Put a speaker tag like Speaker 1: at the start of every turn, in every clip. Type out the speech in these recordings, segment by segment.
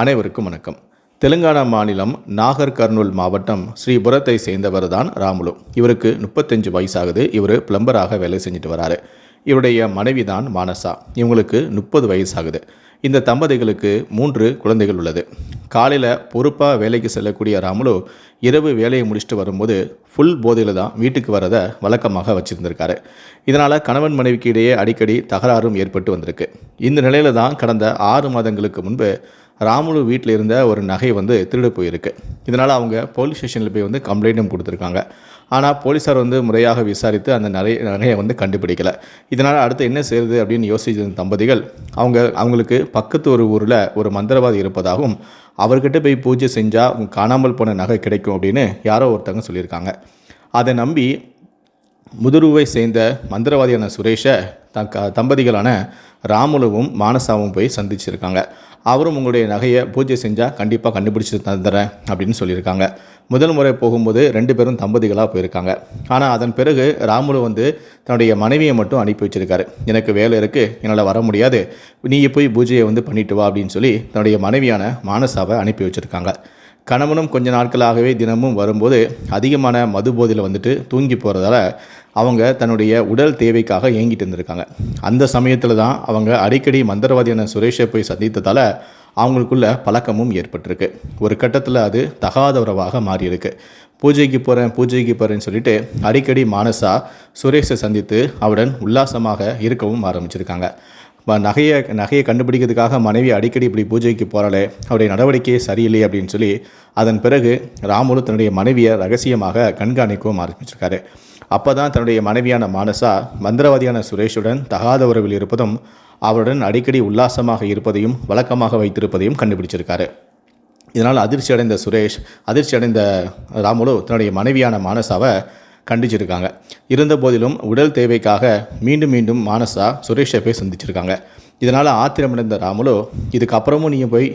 Speaker 1: அனைவருக்கும் வணக்கம். தெலுங்கானா மாநிலம் நாகர் கர்னூல் மாவட்டம் ஸ்ரீபுரத்தை சேர்ந்தவர் தான் ராமுலு. இவருக்கு முப்பத்தஞ்சு வயசாகுது. இவர் பிளம்பராக வேலை செஞ்சுட்டு வராரு. இவருடைய மனைவி தான் மானசா. இவங்களுக்கு முப்பது வயசாகுது. இந்த தம்பதிகளுக்கு மூன்று குழந்தைகள் உள்ளது. காலையில் பொறுப்பாக வேலைக்கு செல்லக்கூடிய ராமுலு இரவு வேலையை முடிச்சுட்டு வரும்போது ஃபுல் போதையில் தான் வீட்டுக்கு வரதை வழக்கமாக வச்சுருந்திருக்காரு. இதனால் கணவன் மனைவிக்கு இடையே அடிக்கடி தகராறும் ஏற்பட்டு வந்திருக்கு. இந்த நிலையில தான் கடந்த ஆறு மாதங்களுக்கு முன்பு ராமுலு வீட்டில் இருந்த ஒரு நகை வந்து திருடு போயிருக்கு. இதனால் அவங்க போலீஸ் ஸ்டேஷனில் போய் வந்து கம்ப்ளைண்ட்டும் கொடுத்துருக்காங்க. ஆனால் போலீஸார் வந்து முறையாக விசாரித்து அந்த நகை நகையை வந்து கண்டுபிடிக்கலை. இதனால் அடுத்து என்ன செய்யுது அப்படின்னு யோசிச்ச தம்பதிகள் அவங்க அவங்களுக்கு பக்கத்து ஒரு ஊரில் ஒரு மந்திரவாதி இருப்பதாகவும் அவர்கிட்ட போய் பூஜை செஞ்சால் காணாமல் போன நகை கிடைக்கும் அப்படின்னு யாரோ ஒருத்தவங்க சொல்லியிருக்காங்க. அதை நம்பி முதுருவை சேர்ந்த மந்திரவாதியான சுரேஷை த தம்பதிகளான ராமுலுவும் மானசாவும் போய் சந்திச்சிருக்காங்க. அவரும் உங்களுடைய நகையை பூஜை செஞ்சால் கண்டிப்பாக கண்டுபிடிச்சி தந்துடுறேன் அப்படின்னு சொல்லியிருக்காங்க. முதல் முறை போகும்போது ரெண்டு பேரும் தம்பதிகளாக போயிருக்காங்க. ஆனால் அதன் பிறகு ராமுலு வந்து தன்னுடைய மனைவியை மட்டும் அனுப்பி வச்சிருக்காரு. எனக்கு வேலை இருக்குது என்னால் வர முடியாது. நீ போய் பூஜையை வந்து பண்ணிட்டு வா அப்படின்னு சொல்லி தன்னுடைய மனைவியான மானசாவை அனுப்பி வச்சுருக்காங்க. கணவனும் கொஞ்ச நாட்களாகவே தினமும் வரும்போது அதிகமான மது போதையில் வந்துட்டு தூங்கி போகிறதால அவங்க தன்னுடைய உடல் தேவைக்காக ஏங்கிட்டு இருந்திருக்காங்க. அந்த சமயத்தில் தான் அவங்க அடிக்கடி மந்திரவாதியான சுரேஷை போய் சந்தித்ததால் அவங்களுக்குள்ள பழக்கமும் ஏற்பட்டிருக்கு. ஒரு கட்டத்தில் அது தகாத உறவாக மாறியிருக்கு. பூஜைக்கு போகிறேன் பூஜைக்கு போகிறேன்னு சொல்லிட்டு அடிக்கடி மானசா சுரேஷை சந்தித்து அவருடன் உல்லாசமாக இருக்கவும் ஆரம்பிச்சிருக்காங்க. நகையை நகையை கண்டுபிடிக்கிறதுக்காக மனைவி அடிக்கடி இப்படி பூஜைக்கு போகிறாளே அவருடைய நடவடிக்கையே சரியில்லை அப்படின்னு சொல்லி அதன் பிறகு ராமுலு தன்னுடைய மனைவியை ரகசியமாக கண்காணிக்கவும் ஆரம்பிச்சிருக்காரு. அப்போ தான் தன்னுடைய மனைவியான மானசா மந்திரவாதியான சுரேஷுடன் தகாத உறவில் இருப்பதும் அவருடன் அடிக்கடி உல்லாசமாக இருப்பதையும் வழக்கமாக வைத்திருப்பதையும் கண்டுபிடிச்சிருக்காரு. இதனால் அதிர்ச்சி அடைந்த சுரேஷ் அதிர்ச்சி அடைந்த ராமுலு தன்னுடைய மனைவியான மானசாவை கண்டிச்சிருக்காங்க. இருந்த போதிலும் உடல் தேவைக்காக மீண்டும் மீண்டும் மானசா சுரேஷை போய் சந்திச்சிருக்காங்க. இதனால் ஆத்திரமடைந்த ராமுலு இதுக்கப்புறமும் நீங்கள் போய்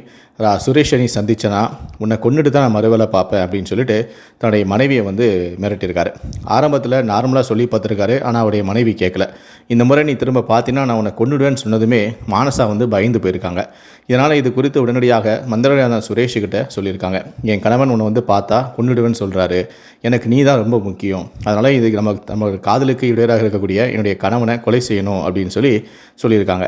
Speaker 1: ரா சுரேஷனை சந்திச்சனா உன்னை கொண்டுட்டு தான் நான் மறுவேலை பார்ப்பேன் அப்படின்னு சொல்லிட்டு தன்னுடைய மனைவியை வந்து மிரட்டியிருக்காரு. ஆரம்பத்தில் நார்மலாக சொல்லி பார்த்துருக்காரு ஆனால் அவருடைய மனைவி கேட்கல. இந்த முறை நீ திரும்ப பார்த்தீங்கன்னா நான் உன்னை கொண்டுடுவேன்னு சொன்னதுமே மானசா வந்து பயந்து போயிருக்காங்க. இதனால் இது குறித்து உடனடியாக மந்திரவாதியான சுரேஷுக்கிட்ட சொல்லியிருக்காங்க. என் கணவன் உன்னை வந்து பார்த்தா கொண்டுடுவேன்னு சொல்கிறாரு எனக்கு நீ தான் ரொம்ப முக்கியம். அதனால் இது நம்ம நம்ம காதலுக்கு இடையராக இருக்கக்கூடிய என்னுடைய கணவனை கொலை செய்யணும் அப்படின்னு சொல்லி சொல்லியிருக்காங்க.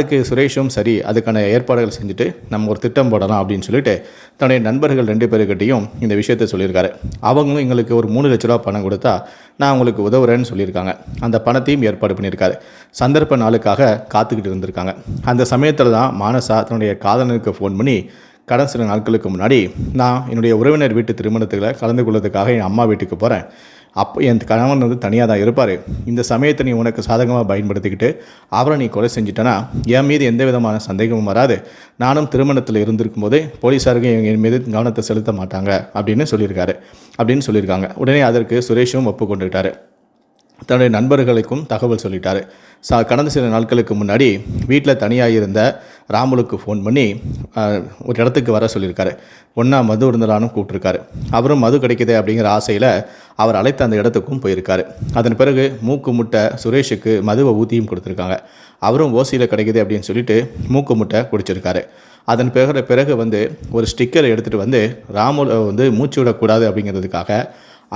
Speaker 1: அதுக்கு சுரேஷும் சரி அதுக்கான ஏற்பாடுகள் செஞ்சுட்டு நம்ம ஒரு திட்டம் போடலாம் அப்படின்னு சொல்லிட்டு தன்னுடைய நண்பர்கள் ரெண்டு பேருக்கிட்டையும் இந்த விஷயத்தை சொல்லியிருக்காரு. அவங்களும் எங்களுக்கு ஒரு மூணு லட்ச ரூபா பணம் கொடுத்தா நான் உங்களுக்கு உதவுறேன்னு சொல்லியிருக்காங்க. அந்த பணத்தையும் ஏற்பாடு பண்ணியிருக்காரு. சந்தர்ப்ப நாளுக்காக காத்துக்கிட்டு இருந்திருக்காங்க. அந்த சமயத்தில் தான் மானசா தன்னுடைய காதலனுக்கு ஃபோன் பண்ணி கடன் சில நாட்களுக்கு முன்னாடி நான் என்னுடைய உறவினர் வீட்டு திருமணத்தில் கலந்து கொள்வதற்காக என் அம்மா வீட்டுக்கு போகிறேன் அப்போ என் கணவன் வந்து தனியாக தான் இருப்பார். இந்த சமயத்தை நீ உனக்கு சாதகமாக பயன்படுத்திக்கிட்டு அவரை நீ கொலை செஞ்சிட்டனா? என் மீது எந்த விதமான சந்தேகமும் வராது. நானும் திருமணத்தில் இருந்திருக்கும் போதே போலீஸாருக்கு என் என் மீது கவனத்தை செலுத்த மாட்டாங்க அப்படின்னு சொல்லியிருக்காரு. அப்படின்னு சொல்லியிருக்காங்க. உடனே அதற்கு சுரேஷும் ஒப்புக்கொண்டுக்கிட்டாரு தன்னுடைய நண்பர்களுக்கும் தகவல் சொல்லிட்டாரு. சா கடந்த சில நாட்களுக்கு முன்னாடி வீட்டில் தனியாக இருந்த ராமுலுக்கு ஃபோன் பண்ணி ஒரு இடத்துக்கு வர சொல்லியிருக்காரு. ஒன்றா மது இருந்தலான்னு கூப்பிட்ருக்காரு அவரும் மது கிடைக்குதே அப்படிங்கிற ஆசையில் அவர் அழைத்த அந்த இடத்துக்கும் போயிருக்காரு. அதன் பிறகு மூக்கு முட்டை சுரேஷுக்கு மதுவை ஊத்தியும் கொடுத்துருக்காங்க. அவரும் ஓசியில் கிடைக்குது அப்படின்னு சொல்லிட்டு மூக்கு முட்டை குடிச்சிருக்காரு. அதன் பிறகு பிறகு வந்து ஒரு ஸ்டிக்கரை எடுத்துகிட்டு வந்து ராமுல வந்து மூச்சு விடக்கூடாது அப்படிங்கிறதுக்காக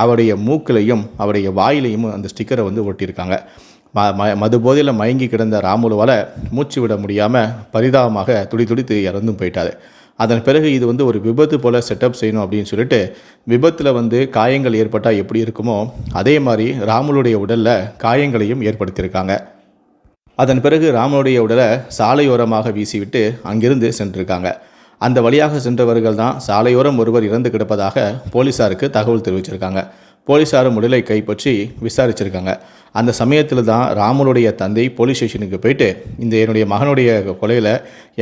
Speaker 1: அவருடைய மூக்கிலையும் அவருடைய வாயிலையும் அந்த ஸ்டிக்கரை வந்து ஒட்டியிருக்காங்க. ம ம மது போதையில் மயங்கி கிடந்த ராமுலுவால் மூச்சு விட முடியாமல் பரிதாபமாக துடி துடித்து இறந்தும் போயிட்டாரு. அதன் பிறகு இது வந்து ஒரு விபத்து போல் செட்டப் செய்யணும் அப்படின்னு சொல்லிட்டு விபத்தில் வந்து காயங்கள் ஏற்பட்டால் எப்படி இருக்குமோ அதே மாதிரி ராமுலுடைய உடலில் காயங்களையும் ஏற்படுத்தியிருக்காங்க. அதன் பிறகு ராமனுடைய உடலை சாலையோரமாக வீசிவிட்டு அங்கிருந்து சென்றிருக்காங்க. அந்த வழியாக சென்றவர்கள் தான் சாலையோரம் ஒருவர் இறந்து கிடப்பதாக போலீசாருக்கு தகவல் தெரிவிச்சிருக்காங்க. போலீசாரும் உடலை கைப்பற்றி விசாரிச்சிருக்காங்க. அந்த சமயத்தில் தான் ராமனுடைய தந்தை போலீஸ் ஸ்டேஷனுக்கு போயிட்டு இந்த என்னுடைய மகனுடைய கொலையில்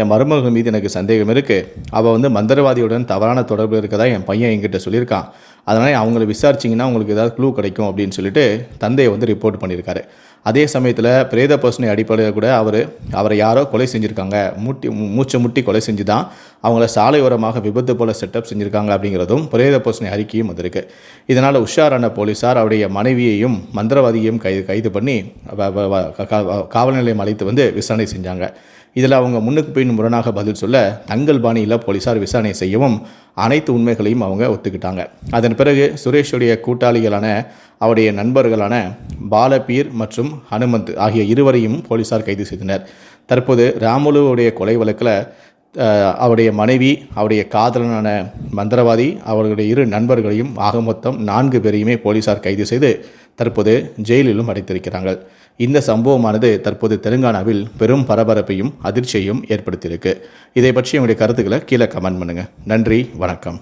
Speaker 1: என் மருமகள் மீது எனக்கு சந்தேகம் இருக்குது அவள் வந்து மந்திரவாதியுடன் தவறான தொடர்பு இருக்கதா என் பையன் என்கிட்ட சொல்லியிருக்கான். அதனால் அவங்கள விசாரிச்சிங்கன்னா உங்களுக்கு ஏதாவது க்ளூ கிடைக்கும் அப்படின்னு சொல்லிட்டு தந்தையை வந்து ரிப்போர்ட் பண்ணியிருக்காரு. அதே சமயத்தில் பிரேத பர்சனை அடிப்படையில் கூட அவர் அவரை யாரோ கொலை செஞ்சுருக்காங்க. முட்டி மூச்சை முட்டி கொலை செஞ்சு தான் அவங்கள சாலையோரமாக விபத்து போல செட்டப் செஞ்சுருக்காங்க அப்படிங்கிறதும் பிரேத பர்சனை அறிக்கையும் வந்திருக்கு. இதனால் உஷாரான போலீசார் அவருடைய மனைவியையும் மந்திரவாதியையும் கைது கைது பண்ணி காவல் நிலையம் அழைத்து வந்து விசாரணை செஞ்சாங்க. இதில் அவங்க முன்னுக்கு பின் முரணாக பதில் சொல்ல தங்கள் பாணியில் போலீசார் விசாரணை செய்யவும் அனைத்து உண்மைகளையும் அவங்க ஒத்துக்கிட்டாங்க. அதன் பிறகு சுரேஷுடைய கூட்டாளிகளான அவருடைய நண்பர்களான பாலபீர் மற்றும் ஹனுமந்த் ஆகிய இருவரையும் போலீசார் கைது செய்தனர். தற்போது ராமுலுவுடைய கொலை வழக்கில் அவருடைய மனைவி அவருடைய காதலனான மந்திரவாதி அவர்களுடைய இரு நண்பர்களையும் ஆக மொத்தம் நான்கு பேரையுமே போலீசார் கைது செய்து தற்போது ஜெயிலிலும் அடைத்திருக்கிறார்கள். இந்த சம்பவமானது தற்போது தெலுங்கானாவில் பெரும் பரபரப்பையும் அதிர்ச்சியையும் ஏற்படுத்தியிருக்கு. இதை பற்றி உங்களுடைய கருத்துக்களை கீழே கமெண்ட் பண்ணுங்கள் நன்றி வணக்கம்.